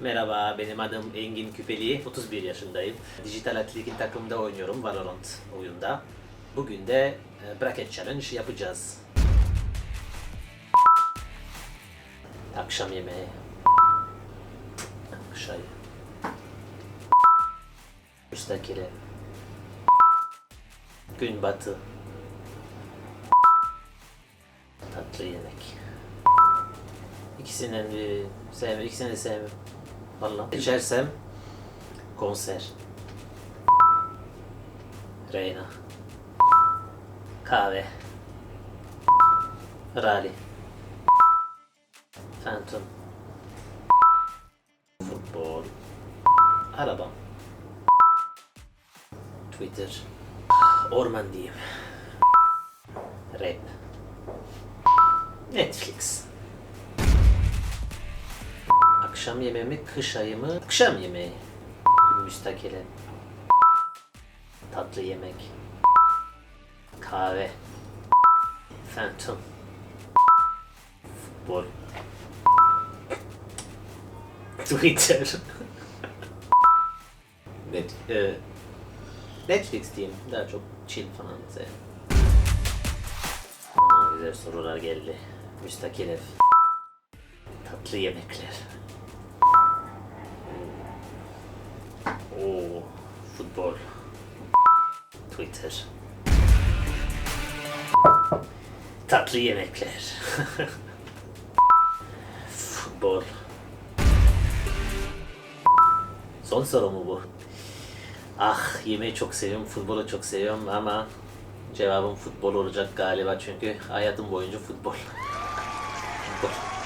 Merhaba, benim adım Engin Küpeli, 31 yaşındayım. Dijital Atletik'in takımında oynuyorum Valorant oyunda. Bugün de e, Bracket Challenge yapacağız. Akşam yemeği. Akşam. Müstakile. Gün batı. Tatlı yemek. İkisinden biri sevmiyorum, ikisini de sevmiyorum. Vallahi. İçersem konser. Reyna. Kahve. Rally. Phantom. Futbol. Araba. Twitter. Orman diyeyim. Rap. Netflix. Akşam yemeği mi, kış ayı mı? Akşam yemeği. Müstakile. Tatlı yemek. Kahve. Phantom. Futbol. Twitter. Net, e, Netflix diyeyim. Daha çok chill falan. Aa, güzel sorular geldi. Müstakil ev. Tatlı yemekler. Futbol. Twitter. Tatlı yemekler. futbol. Son soru mu bu? Ah yemeği çok seviyorum, futbolu çok seviyorum ama cevabım futbol olacak galiba çünkü hayatım boyunca futbol. futbol.